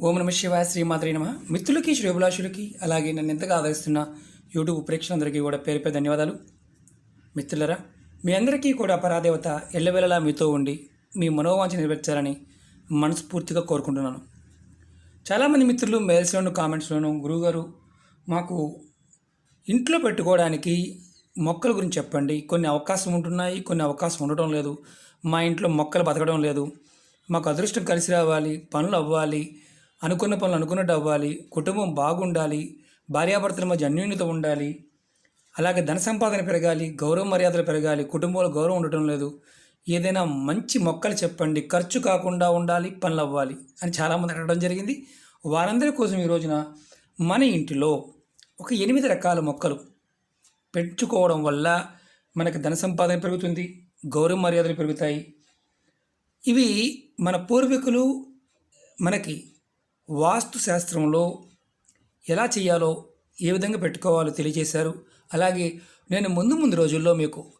ఓం నమ శివాయ శ్రీమాత్రి నమ. మిత్రులకి శ్రేభిలాషులకి అలాగే నన్ను ఎంతగా ఆదరిస్తున్న యూట్యూబ్ ప్రేక్షకులందరికీ కూడా పేరు పేరు ధన్యవాదాలు. మిత్రులరా మీ అందరికీ కూడా పరాదేవత ఎల్లవేళలా మీతో ఉండి మీ మనోవాంఛ నెరవేర్చాలని మనస్ఫూర్తిగా కోరుకుంటున్నాను. చాలామంది మిత్రులు మెయిల్స్లోను కామెంట్స్లోను గురువుగారు మాకు ఇంట్లో పెట్టుకోవడానికి మొక్కల గురించి చెప్పండి. కొన్ని అవకాశం ఉంటున్నాయి కొన్ని అవకాశం ఉండటం లేదు. మా ఇంట్లో మొక్కలు బతకడం లేదు. మాకు అదృష్టం కలిసి రావాలి పనులు అవ్వాలి. అనుకున్న పనులు అనుకున్నట్టు అవ్వాలి కుటుంబం బాగుండాలి భార్యాభర్తల మధ్య అన్యూన్యత ఉండాలి అలాగే ధన సంపాదన పెరగాలి గౌరవ మర్యాదలు పెరగాలి కుటుంబంలో గౌరవం ఉండటం లేదు. ఏదైనా మంచి మొక్కలు చెప్పండి ఖర్చు కాకుండా ఉండాలి పనులు అవ్వాలి అని చాలామంది అడగడం జరిగింది. వారందరి కోసం ఈ రోజున మన ఇంటిలో ఒక ఎనిమిది రకాల మొక్కలు పెంచుకోవడం వల్ల మనకు ధన సంపాదన పెరుగుతుంది గౌరవ మర్యాదలు పెరుగుతాయి. ఇవి మన పూర్వీకులు మనకి వాస్తు శాస్త్రంలో ఎలా చేయాలో ఏ విధంగా పెట్టుకోవాలో తెలియజేశారు. అలాగే నేను ముందు ముందు రోజుల్లో మీకు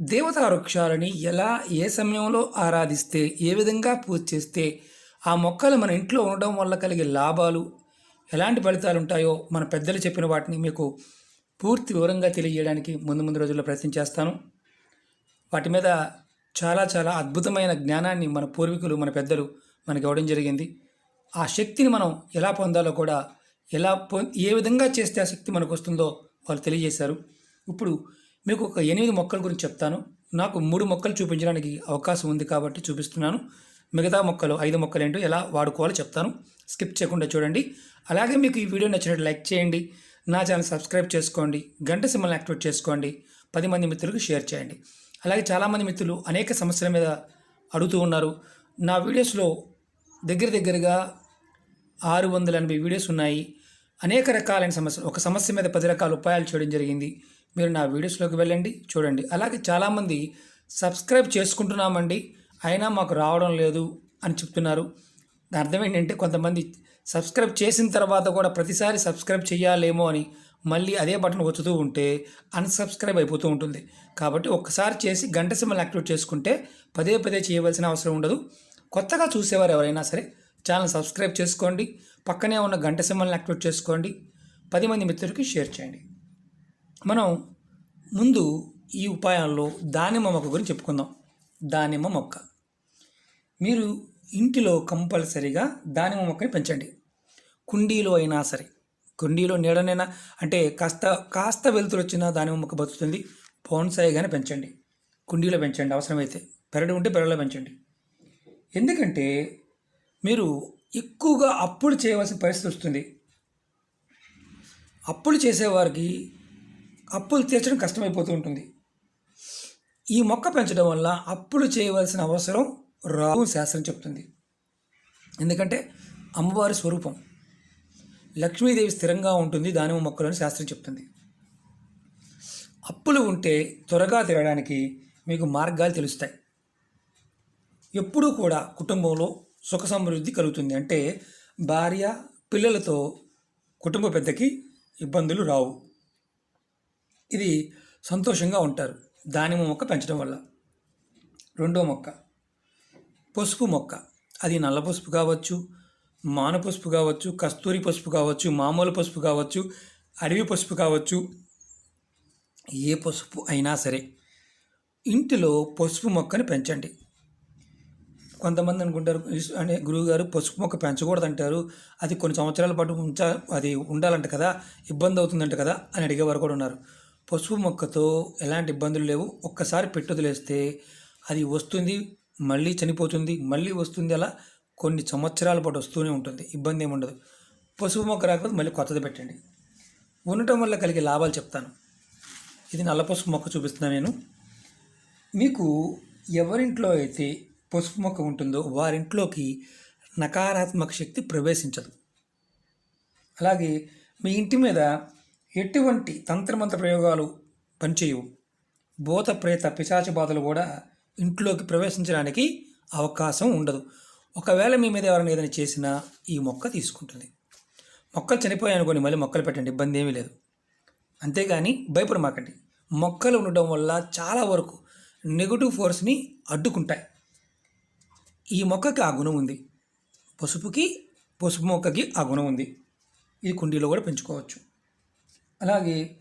దేవతా వృక్షాలని ఎలా ఏ సమయంలో ఆరాధిస్తే ఏ విధంగా పూజ చేస్తే ఆ మొక్కలు మన ఇంట్లో ఉండడం వల్ల కలిగే లాభాలు ఎలాంటి ఫలితాలు ఉంటాయో మన పెద్దలు చెప్పిన వాటిని మీకు పూర్తి వివరంగా తెలియజేయడానికి ముందు ముందు రోజుల్లో ప్రయత్నం చేస్తాను. వాటి మీద చాలా చాలా అద్భుతమైన జ్ఞానాన్ని మన పూర్వీకులు మన పెద్దలు మనకి ఇవ్వడం జరిగింది. ఆ శక్తిని మనం ఎలా పొందాలో కూడా ఎలా పొ ఏ విధంగా చేస్తే ఆ శక్తి మనకు వస్తుందో వాళ్ళు తెలియజేశారు. ఇప్పుడు మీకు ఒక ఎనిమిది మొక్కల గురించి చెప్తాను. నాకు మూడు మొక్కలు చూపించడానికి అవకాశం ఉంది కాబట్టి చూపిస్తున్నాను. మిగతా మొక్కలు ఐదు మొక్కలు ఏంటో ఎలా వాడుకోవాలో చెప్తాను. స్కిప్ చేయకుండా చూడండి. అలాగే మీకు ఈ వీడియో నచ్చినట్టు లైక్ చేయండి. నా ఛానల్ సబ్స్క్రైబ్ చేసుకోండి. గంట సింబల్ యాక్టివేట్ చేసుకోండి. పది మంది మిత్రులకు షేర్ చేయండి. అలాగే చాలామంది మిత్రులు అనేక సమస్యల మీద అడుగుతూ ఉన్నారు. నా వీడియోస్లో దగ్గర దగ్గరగా ఆరు వందల ఎనభై వీడియోస్ ఉన్నాయి. అనేక రకాలైన సమస్యలు ఒక సమస్య మీద పది రకాల ఉపాయాలు చేయడం జరిగింది. మీరు నా వీడియోస్లోకి వెళ్ళండి చూడండి. అలాగే చాలామంది సబ్స్క్రైబ్ చేసుకుంటున్నామండి అయినా మాకు రావడం లేదు అని చెప్తున్నారు. దాని అర్థం ఏంటంటే కొంతమంది సబ్స్క్రైబ్ చేసిన తర్వాత కూడా ప్రతిసారి సబ్స్క్రైబ్ చేయాలేమో అని మళ్ళీ అదే బటన్ వచ్చుతూ ఉంటే అన్సబ్స్క్రైబ్ అయిపోతూ ఉంటుంది. కాబట్టి ఒక్కసారి చేసి గంట సింబల్ యాక్టివేట్ చేసుకుంటే పదే పదే చేయవలసిన అవసరం ఉండదు. కొత్తగా చూసేవారు ఎవరైనా సరే ఛానల్ సబ్స్క్రైబ్ చేసుకోండి పక్కనే ఉన్న గంట సింబల్ని యాక్టివేట్ చేసుకోండి పది మంది మిత్రులకి షేర్ చేయండి. మనం ముందు ఈ ఉపాయాల్లో దానిమ్మ మొక్క గురించి చెప్పుకుందాం. దానిమ్మ మొక్క. మీరు ఇంటిలో కంపల్సరీగా దానిమ్మ మొక్కని పెంచండి. కుండీలో అయినా సరే కుండీలో నీడనైనా అంటే కాస్త కాస్త వెలుతురు వచ్చినా దానిమ్మ మొక్క బతుకుతుంది. బోన్సాయిగానే పెంచండి. కుండీలో పెంచండి అవసరమైతే. పెరడు ఉంటే పెరడులో పెంచండి. ఎందుకంటే మీరు ఎక్కువగా అప్పులు చేయవలసిన పరిస్థితి వస్తుంది. అప్పులు చేసేవారికి అప్పులు తీర్చడం కష్టమైపోతూ ఉంటుంది. ఈ మొక్క పెంచడం వల్ల అప్పులు చేయవలసిన అవసరం రావు శాస్త్రం చెప్తుంది. ఎందుకంటే అమ్మవారి స్వరూపం లక్ష్మీదేవి స్థిరంగా ఉంటుంది దానిమ్మ మొక్కలని శాస్త్రం చెప్తుంది. అప్పులు ఉంటే త్వరగా తిరగడానికి మీకు మార్గాలు తెలుస్తాయి. ఎప్పుడూ కూడా కుటుంబంలో సుఖ సమృద్ధి కలుగుతుంది. అంటే భార్య పిల్లలతో కుటుంబ పెద్దకి ఇబ్బందులు రావు. ఇది సంతోషంగా ఉంటారు. దానిమ్మ మొక్క పెంచడం వల్ల. రెండో మొక్క. పసుపు మొక్క. అది నల్ల పసుపు కావచ్చు మాన పసుపు కావచ్చు కస్తూరి పసుపు కావచ్చు మామూలు పసుపు కావచ్చు అడవి పసుపు కావచ్చు ఏ పసుపు అయినా సరే. ఇంటిలో పసుపు మొక్కని పెంచండి. కొంతమంది అనుకుంటారు అనే అంటే గురువుగారు పసుపు మొక్క పెంచకూడదు అంటారు అది కొన్ని సంవత్సరాల పాటు ఉంచా అది ఉండాలంట కదా ఇబ్బంది అవుతుందంట కదా అని అడిగేవారు కూడా ఉన్నారు. పసుపు మొక్కతో ఎలాంటి ఇబ్బందులు లేవు. ఒక్కసారి పెట్టుదలేస్తే అది వస్తుంది మళ్ళీ చనిపోతుంది మళ్ళీ వస్తుంది అలా కొన్ని సంవత్సరాల పాటు వస్తూనే ఉంటుంది. ఇబ్బంది ఏమి ఉండదు. పసుపు మొక్క రాకపోతే మళ్ళీ కొత్తది పెట్టండి. ఉండటం వల్ల కలిగే లాభాలు చెప్తాను. ఇది నల్ల పసుపు మొక్క చూపిస్తున్నాను నేను. మీకు ఎవరింట్లో అయితే పసుపు మొక్క ఉంటుందో వారింట్లోకి నకారాత్మక శక్తి ప్రవేశించదు. అలాగే మీ ఇంటి మీద ఎటువంటి తంత్రమంత్ర ప్రయోగాలు పనిచేయవు. భూత ప్రేత పిశాచ బాధలు కూడా ఇంట్లోకి ప్రవేశించడానికి అవకాశం ఉండదు. ఒకవేళ మీ మీద ఎవరైనా ఏదైనా చేసినా ఈ మొక్క తీసుకుంటుంది. మొక్కలు చనిపోయాయి అనుకోండి మళ్ళీ మొక్కలు పెట్టండి ఇబ్బంది ఏమీ లేదు. అంతేగాని భయపడమాకండి. మొక్కలు ఉండడం వల్ల చాలా వరకు నెగటివ్ ఫోర్స్ని అడ్డుకుంటాయి. ఈ మొక్కకి ఆ గుణం ఉంది. పసుపుకి పసుపు మొక్కకి ఆ గుణం ఉంది. ఇది కుండీలో కూడా పెంచుకోవచ్చు. అలాగే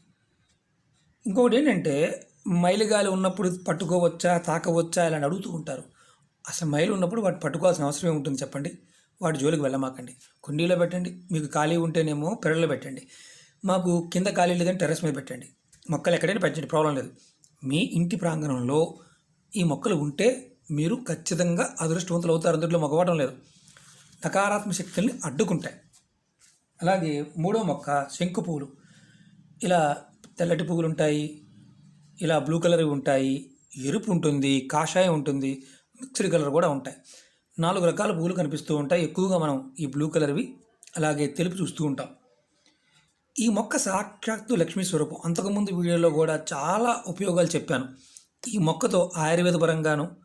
ఇంకొకటి ఏంటంటే మైలుగాలి ఉన్నప్పుడు పట్టుకోవచ్చా తాకవచ్చా ఇలా అని అడుగుతూ ఉంటారు. అసలు మైలు ఉన్నప్పుడు వాటి పట్టుకోవాల్సిన అవసరం ఏముంటుంది చెప్పండి? వాటి జోలికి వెళ్ళమాకండి. కుండీలో పెట్టండి. మీకు ఖాళీ ఉంటేనేమో పెరల్లో పెట్టండి. మాకు కింద ఖాళీ లేదని టెర్రస్ మీద పెట్టండి. మొక్కలు ఎక్కడైనా పెంచండి. ప్రాబ్లం లేదు. మీ ఇంటి ప్రాంగణంలో ఈ మొక్కలు ఉంటే మీరు ఖచ్చితంగా అదృష్టవంతులు అవుతారు. అందులో మగవాటం లేదు. నకారాత్మక శక్తుల్ని అడ్డుకుంటాయి. అలాగే మూడో మొక్క శంకు పువ్వులు. ఇలా తెల్లటి పువ్వులు ఉంటాయి. ఇలా బ్లూ కలర్ ఉంటాయి. ఎరుపు ఉంటుంది. కాషాయం ఉంటుంది. మిక్స్డ్ కలర్ కూడా ఉంటాయి. నాలుగు రకాల పువ్వులు కనిపిస్తూ ఉంటాయి. ఎక్కువగా మనం ఈ బ్లూ కలర్వి అలాగే తెలుపు చూస్తూ ఉంటాం. ఈ మొక్క సాక్షాత్తు లక్ష్మీ స్వరూపం. అంతకుముందు వీడియోలో కూడా చాలా ఉపయోగాలు చెప్పాను. ఈ మొక్కతో ఆయుర్వేద పరంగాను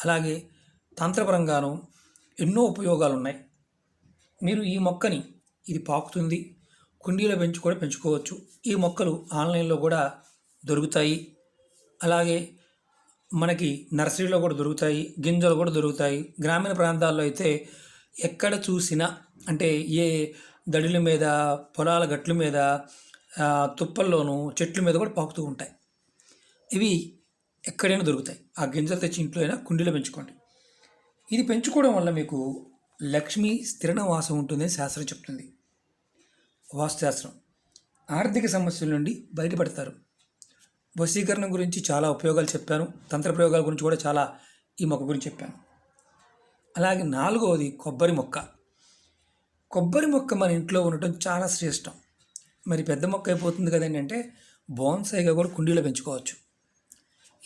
అలాగే తంత్రపరంగాను ఎన్నో ఉపయోగాలు ఉన్నాయి మీరు ఈ మొక్కని ఇది పాకుతుంది కుండీలో పెంచి కూడా పెంచుకోవచ్చు. ఈ మొక్కలు ఆన్లైన్లో కూడా దొరుకుతాయి. అలాగే మనకి నర్సరీలో కూడా దొరుకుతాయి గింజలు కూడా దొరుకుతాయి. గ్రామీణ ప్రాంతాల్లో అయితే ఎక్కడ చూసినా అంటే ఏ దడుల మీద పొలాల గట్ల మీద తుప్పల్లోనూ చెట్ల మీద కూడా పాకుతూ ఉంటాయి. ఇవి ఎక్కడైనా దొరుకుతాయి. ఆ గింజలు తెచ్చి ఇంట్లో అయినా కుండీలో పెంచుకోండి. ఇది పెంచుకోవడం వల్ల మీకు లక్ష్మి స్థిర నివాసం ఉంటుందని శాస్త్రం చెప్తుంది. వాస్తుశాస్త్రం. ఆర్థిక సమస్యల నుండి బయటపడతారు. వశీకరణ గురించి చాలా ఉపయోగాలు చెప్పాను. తంత్ర ప్రయోగాల గురించి కూడా చాలా ఈ మొక్క గురించి చెప్పాను. అలాగే నాలుగవది కొబ్బరి మొక్క. కొబ్బరి మొక్క మన ఇంట్లో ఉండటం చాలా శ్రేష్టం. మరి పెద్ద మొక్క అయిపోతుంది కదండి అంటే బోన్సాయిగా కూడా కుండీలో పెంచుకోవచ్చు.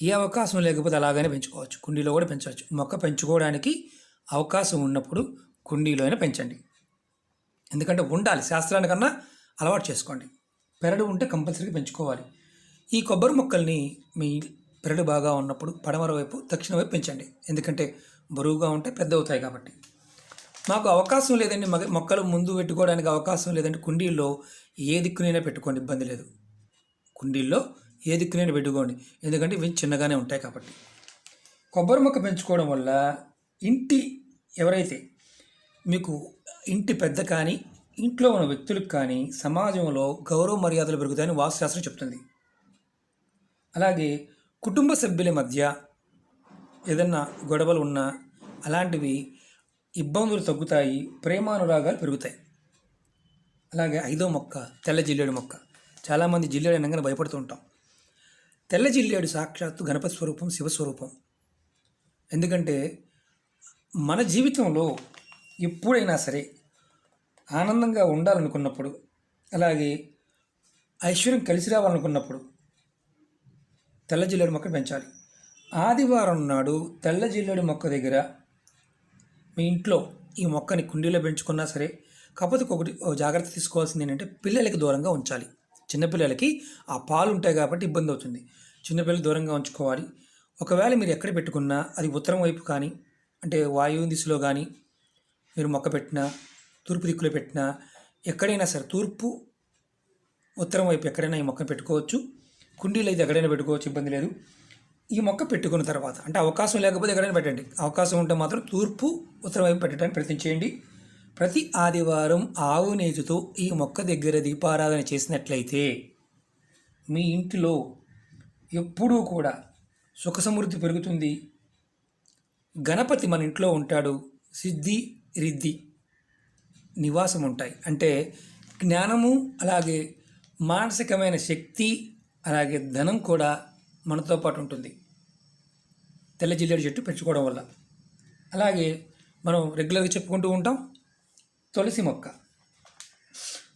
ఏ అవకాశం లేకపోతే అలాగనే పెంచుకోవచ్చు. కుండీలో కూడా పెంచవచ్చు. మొక్క పెంచుకోవడానికి అవకాశం ఉన్నప్పుడు కుండీలో అయినా పెంచండి. ఎందుకంటే ఉండాలి. శాస్త్రానికన్నా అలవాటు చేసుకోండి. పెరడు ఉంటే కంపల్సరీగా పెంచుకోవాలి. ఈ కొబ్బరి మొక్కల్ని మీ పెరడు బాగా ఉన్నప్పుడు పడమర వైపు దక్షిణ వైపు పెంచండి. ఎందుకంటే బరువుగా ఉంటే పెద్ద అవుతాయి కాబట్టి. మాకు అవకాశం లేదండి. మొక్కలు ముందు పెట్టుకోవడానికి అవకాశం లేదంటే కుండీల్లో ఏ దిక్కునైనా పెట్టుకోండి. ఇబ్బంది లేదు. కుండీల్లో ఏ దిక్కునైనా పెట్టుకోండి. ఎందుకంటే ఇవి చిన్నగానే ఉంటాయి కాబట్టి. కొబ్బరి మొక్క పెంచుకోవడం వల్ల ఇంటి ఎవరైతే మీకు ఇంటి పెద్ద కానీ ఇంట్లో ఉన్న వ్యక్తులకు కానీ సమాజంలో గౌరవ మర్యాదలు పెరుగుతాయని వాస్తుశాస్త్రం చెప్తుంది. అలాగే కుటుంబ సభ్యుల మధ్య ఏదన్నా గొడవలు ఉన్నా అలాంటివి ఇబ్బందులు తగ్గుతాయి ప్రేమానురాగాలు పెరుగుతాయి. అలాగే ఐదో మొక్క తెల్ల జిల్లేడు మొక్క. చాలామంది జిల్లేడు అనగానే భయపడుతూ ఉంటాం. తెల్ల జిల్లేడు సాక్షాత్తు గణపతి స్వరూపం శివస్వరూపం. ఎందుకంటే మన జీవితంలో ఎప్పుడైనా సరే ఆనందంగా ఉండాలనుకున్నప్పుడు అలాగే ఐశ్వర్యం కలిసి రావాలనుకున్నప్పుడు తెల్ల జిల్లేడు మొక్క పెంచాలి. ఆదివారం నాడు తెల్ల జిల్లేడు మొక్క దగ్గర మీ ఇంట్లో ఈ మొక్కని కుండీలో పెంచుకున్నా సరే కాకపోతే ఒకటి జాగ్రత్త తీసుకోవాల్సింది ఏంటంటే పిల్లలకి దూరంగా ఉంచాలి. చిన్నపిల్లలకి ఆ పాలు ఉంటాయి కాబట్టి ఇబ్బంది అవుతుంది చిన్నపిల్లలు దూరంగా ఉంచుకోవాలి. ఒకవేళ మీరు ఎక్కడ పెట్టుకున్నా అది ఉత్తరం వైపు కానీ అంటే వాయువు దిశలో కానీ మీరు మొక్క పెట్టినా తూర్పు దిక్కులో పెట్టినా ఎక్కడైనా సరే తూర్పు ఉత్తరం వైపు ఎక్కడైనా ఈ మొక్క పెట్టుకోవచ్చు. కుండీలు అయితే ఎక్కడైనా పెట్టుకోవచ్చు ఇబ్బంది లేదు. ఈ మొక్క పెట్టుకున్న తర్వాత అంటే అవకాశం లేకపోతే ఎక్కడైనా పెట్టండి. అవకాశం ఉంటే మాత్రం తూర్పు ఉత్తరం వైపు పెట్టడానికి ప్రయత్నం చేయండి. ప్రతి ఆదివారం ఆవు నేతితో ఈ మొక్క దగ్గర దీపారాధన చేసినట్లయితే మీ ఇంటిలో ఎప్పుడూ కూడా సుఖ సమృద్ధి పెరుగుతుంది. గణపతి మన ఇంట్లో ఉంటాడు. సిద్ధి రిద్ధి నివాసం ఉంటాయి అంటే జ్ఞానము అలాగే మానసికమైన శక్తి అలాగే ధనం కూడా మనతో పాటు ఉంటుంది. తెల్ల జిల్లేడు చెట్టు పెంచుకోవడం వల్ల. అలాగే మనం రెగ్యులర్గా చెప్పుకుంటూ ఉంటాం. తులసి మొక్క.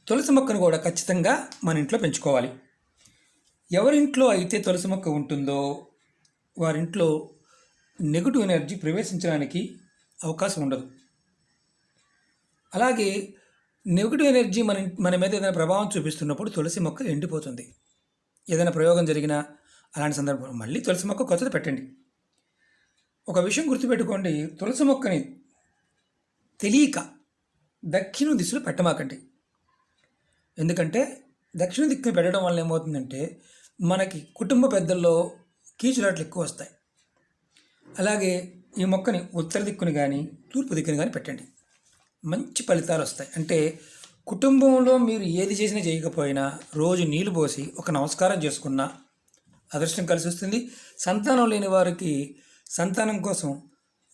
తులసి మొక్కను కూడా ఖచ్చితంగా మన ఇంట్లో పెంచుకోవాలి. ఎవరింట్లో అయితే తులసి మొక్క ఉంటుందో వారింట్లో నెగిటివ్ ఎనర్జీ ప్రవేశించడానికి అవకాశం ఉండదు. అలాగే నెగిటివ్ ఎనర్జీ మన మన మీద ఏదైనా ప్రభావం చూపిస్తున్నప్పుడు తులసి మొక్క ఎండిపోతుంది. ఏదైనా ప్రయోగం జరిగినా అలాంటి సందర్భంలో మళ్ళీ తులసి మొక్క కొత్తది పెట్టండి. ఒక విషయం గుర్తుపెట్టుకోండి. తులసి మొక్కని తెలియక దక్షిణ దిశలో పెట్టమాకండి. ఎందుకంటే దక్షిణ దిక్కుని పెట్టడం వల్ల ఏమవుతుందంటే మనకి కుటుంబ పెద్దల్లో కీచులాట్లు ఎక్కువ వస్తాయి. అలాగే ఈ మొక్కని ఉత్తర దిక్కుని కానీ తూర్పు దిక్కుని కానీ పెట్టండి. మంచి ఫలితాలు వస్తాయి. అంటే కుటుంబంలో మీరు ఏది చేసినా చేయకపోయినా రోజు నీళ్ళు పోసి ఒక నమస్కారం చేసుకున్నా అదృష్టం కలిసి వస్తుంది. సంతానం లేని వారికి సంతానం కోసం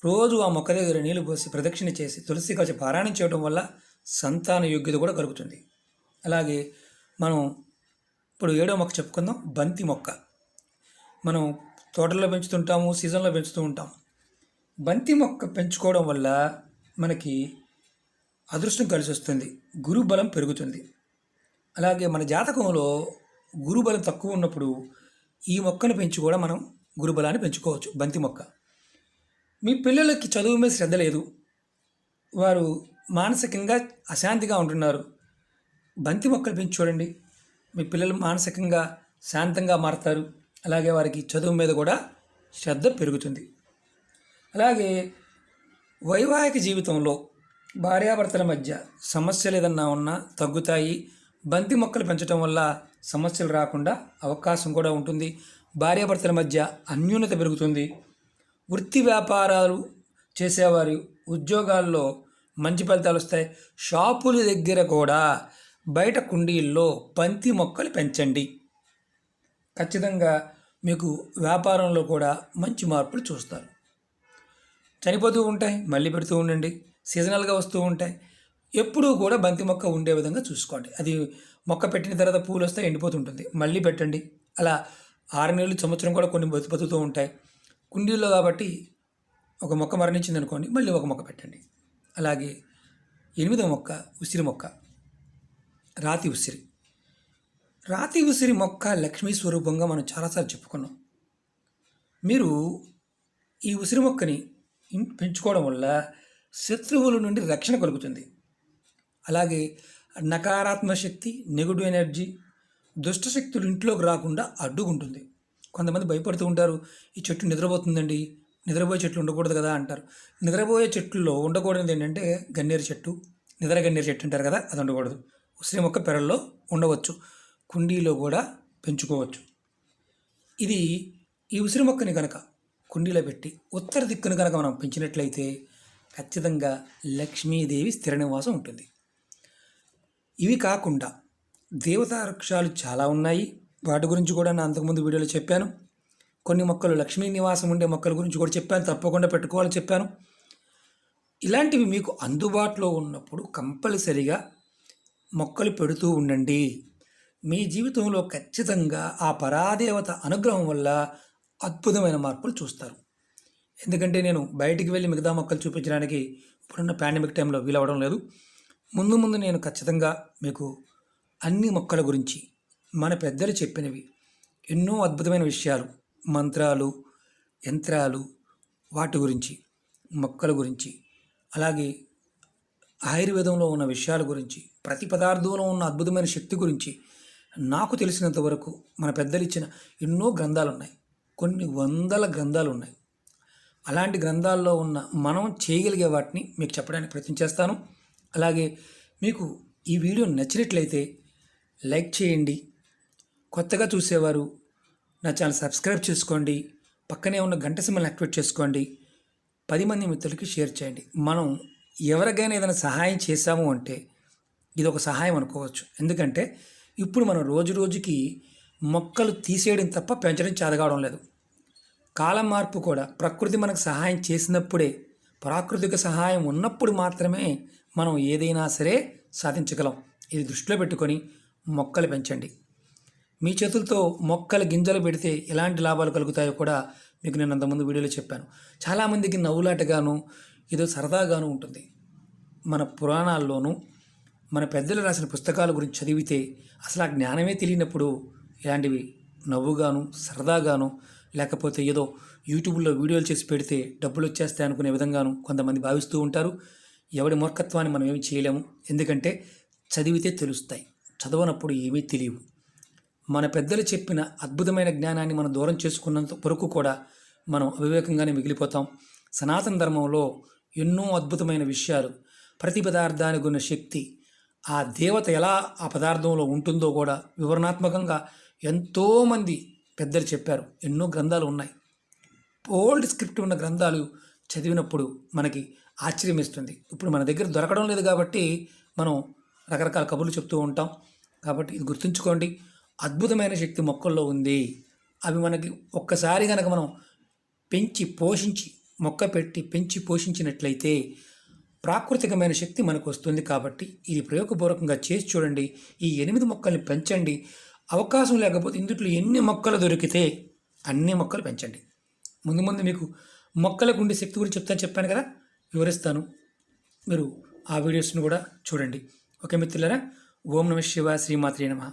రోజు ఆ మొక్క దగ్గర నీళ్ళు పోసి ప్రదక్షిణ చేసి తులసి కవచ పారాయణం చేయడం వల్ల సంతాన యోగ్యత కూడా కలుగుతుంది. అలాగే మనం ఇప్పుడు ఏడో మొక్క చెప్పుకుందాం బంతి మొక్క. మనం తోటల్లో పెంచుతుంటాము సీజన్లో పెంచుతూ ఉంటాం. బంతి మొక్క పెంచుకోవడం వల్ల మనకి అదృష్టం కలిసి వస్తుంది గురుబలం పెరుగుతుంది. అలాగే మన జాతకంలో గురుబలం తక్కువ ఉన్నప్పుడు ఈ మొక్కను పెంచి కూడా మనం గురుబలాన్ని పెంచుకోవచ్చు బంతి మొక్క. మీ పిల్లలకి చదువు మీద శ్రద్ధ లేదు. వారు మానసికంగా అశాంతిగా ఉంటున్నారు. బంతి మొక్కలు పెంచి చూడండి. మీ పిల్లలు మానసికంగా శాంతంగా మారతారు. అలాగే వారికి చదువు మీద కూడా శ్రద్ధ పెరుగుతుంది. అలాగే వైవాహిక జీవితంలో భార్యాభర్తల మధ్య సమస్యలు ఏదన్నా ఉన్నా తగ్గుతాయి. బంతి మొక్కలు పెంచడం వల్ల సమస్యలు రాకుండా అవకాశం కూడా ఉంటుంది. భార్యాభర్తల మధ్య అన్యూనత పెరుగుతుంది. వృత్తి వ్యాపారాలు చేసేవారి ఉద్యోగాల్లో మంచి ఫలితాలు వస్తాయి. షాపుల దగ్గర కూడా బయట కుండీల్లో బంతి మొక్కలు పెంచండి. ఖచ్చితంగా మీకు వ్యాపారంలో కూడా మంచి మార్పులు చూస్తారు. చనిపోతూ ఉంటాయి మళ్ళీ పెడుతూ ఉండండి. సీజనల్గా వస్తూ ఉంటాయి. ఎప్పుడూ కూడా బంతి మొక్క ఉండే విధంగా చూసుకోండి. అది మొక్క పెట్టిన తర్వాత పూలు వస్తే ఎండిపోతుంటుంది మళ్ళీ పెట్టండి. అలా ఆరు నెలలు సంవత్సరం కూడా కొన్ని బతుకుతూ ఉంటాయి. కుండీల్లో కాబట్టి ఒక మొక్క మరణించింది అనుకోండి మళ్ళీ ఒక మొక్క పెట్టండి. అలాగే ఎనిమిదో మొక్క ఉసిరి మొక్క రాతి ఉసిరి. రాతి ఉసిరి మొక్క లక్ష్మీ స్వరూపంగా మనం చాలాసార్లు చెప్పుకున్నాం. మీరు ఈ ఉసిరి మొక్కని పెంచుకోవడం వల్ల శత్రువుల నుండి రక్షణ కలుగుతుంది. అలాగే నకారాత్మక శక్తి నెగిటివ్ ఎనర్జీ దుష్ట శక్తులు ఇంట్లోకి రాకుండా అడ్డుకుంటుంది కొంతమంది భయపడుతూ ఉంటారు ఈ చెట్టు నిద్రపోతుందండి నిద్రపోయే చెట్లు ఉండకూడదు కదా అంటారు. నిద్రపోయే చెట్లలో ఉండకూడదు ఏంటంటే గన్నేరు చెట్టు నిద్ర గన్నేరు చెట్టు అంటారు కదా అది ఉండకూడదు. ఉసిరి మొక్క పెరల్లో ఉండవచ్చు కుండీలో కూడా పెంచుకోవచ్చు. ఇది ఈ ఉసిరి మొక్కని కనుక కుండీలో పెట్టి ఉత్తర దిక్కును కనుక మనం పెంచినట్లయితే ఖచ్చితంగా లక్ష్మీదేవి స్థిర నివాసం ఉంటుంది. ఇవి కాకుండా దేవతా వృక్షాలు చాలా ఉన్నాయి. వాటి గురించి కూడా నేను అంతకుముందు వీడియోలో చెప్పాను. కొన్ని మొక్కలు లక్ష్మీ నివాసం ఉండే మొక్కల గురించి కూడా చెప్పాను. తప్పకుండా పెట్టుకోవాలని చెప్పాను. ఇలాంటివి మీకు అందుబాటులో ఉన్నప్పుడు కంపల్సరిగా మొక్కలు పెడుతూ ఉండండి. మీ జీవితంలో ఖచ్చితంగా ఆ పరాదేవత అనుగ్రహం వల్ల అద్భుతమైన మార్పులు చూస్తారు. ఎందుకంటే నేను బయటికి వెళ్ళి మిగతా మొక్కలు చూపించడానికి ఇప్పుడున్న పాండమిక్ టైంలో వీలవడం లేదు. ముందు ముందు నేను ఖచ్చితంగా మీకు అన్ని మొక్కల గురించి మన పెద్దలు చెప్పినవి. ఎన్నో అద్భుతమైన విషయాలు మంత్రాలు యంత్రాలు వాటి గురించి మొక్కల గురించి అలాగే ఆయుర్వేదంలో ఉన్న విషయాల గురించి ప్రతి పదార్థంలో ఉన్న అద్భుతమైన శక్తి గురించి నాకు తెలిసినంత వరకు మన పెద్దలు ఇచ్చిన ఎన్నో గ్రంథాలు ఉన్నాయి కొన్ని వందల గ్రంథాలు ఉన్నాయి అలాంటి గ్రంథాల్లో ఉన్న మనం చేయగలిగే వాటిని మీకు చెప్పడానికి ప్రయత్నం చేస్తాను. అలాగే మీకు ఈ వీడియో నచ్చినట్లయితే లైక్ చేయండి. కొత్తగా చూసేవారు నా ఛానల్ సబ్స్క్రైబ్ చేసుకోండి పక్కనే ఉన్న గంట సిమ్మల్ని యాక్టివేట్ చేసుకోండి పది మంది మిత్రులకి షేర్ చేయండి. మనం ఎవరికైనా ఏదైనా సహాయం చేశాము అంటే ఇది ఒక సహాయం అనుకోవచ్చు. ఎందుకంటే ఇప్పుడు మనం రోజు రోజుకి మొక్కలు తీసేయడం తప్ప పెంచడం చేతగావడం లేదు. కాలం మార్పు కూడా ప్రకృతి మనకు సహాయం చేసినప్పుడే ప్రాకృతిక సహాయం ఉన్నప్పుడు మాత్రమే మనం ఏదైనా సరే సాధించగలం. ఇది దృష్టిలో పెట్టుకొని మొక్కలు పెంచండి. మీ చేతులతో మొక్కల గింజలు పెడితే ఎలాంటి లాభాలు కలుగుతాయో కూడా మీకు నేను అంతకుముందు వీడియోలో చెప్పాను. చాలామందికి నవ్వులాటగాను ఏదో సరదాగాను ఉంటుంది. మన పురాణాల్లోనూ మన పెద్దలు రాసిన పుస్తకాల గురించి చదివితే అసలు ఆ జ్ఞానమే తెలియనప్పుడు ఇలాంటివి నవ్వుగాను సరదాగాను లేకపోతే ఏదో యూట్యూబ్లో వీడియోలు చేసి పెడితే డబ్బులు వచ్చేస్తాయి అనుకునే విధంగాను కొంతమంది భావిస్తూ ఉంటారు. ఎవడి మూర్ఖత్వాన్ని మనం ఏమి చేయలేము. ఎందుకంటే చదివితే తెలుస్తాయి. చదవనప్పుడు ఏమీ తెలియవు. మన పెద్దలు చెప్పిన అద్భుతమైన జ్ఞానాన్ని మనం దూరం చేసుకున్నంత వరకు కూడా మనం అవివేకంగానే మిగిలిపోతాం. సనాతన ధర్మంలో ఎన్నో అద్భుతమైన విషయాలు. ప్రతి పదార్థానికి ఉన్న శక్తి ఆ దేవత ఎలా ఆ పదార్థంలో ఉంటుందో కూడా వివరణాత్మకంగా ఎంతోమంది పెద్దలు చెప్పారు. ఎన్నో గ్రంథాలు ఉన్నాయి. ఓల్డ్ స్క్రిప్ట్ ఉన్న గ్రంథాలు చదివినప్పుడు మనకి ఆశ్చర్యం ఇస్తుంది ఇప్పుడు మన దగ్గర దొరకడం లేదు కాబట్టి మనం రకరకాల కబుర్లు చెప్తూ ఉంటాం. కాబట్టి ఇది గుర్తుంచుకోండి. అద్భుతమైన శక్తి మొక్కల్లో ఉంది. అవి మనకి ఒక్కసారి కనుక మనం పెంచి పోషించి మొక్క పెట్టి పెంచి పోషించినట్లయితే ప్రాకృతికమైన శక్తి మనకు వస్తుంది కాబట్టి ఇది ప్రయోగపూర్వకంగా చేసి చూడండి. ఈ ఎనిమిది మొక్కల్ని పెంచండి. అవకాశం లేకపోతే ఇందుట్లో ఎన్ని మొక్కలు దొరికితే అన్ని మొక్కలు పెంచండి. ముందు ముందు మీకు మొక్కలకు ఉండే శక్తి గురించి చెప్తాను చెప్పాను కదా? వివరిస్తాను. మీరు ఆ వీడియోస్ని కూడా చూడండి. ఓకే మిత్రులరా? ఓం నమ శివ శ్రీమాత్రి నమ.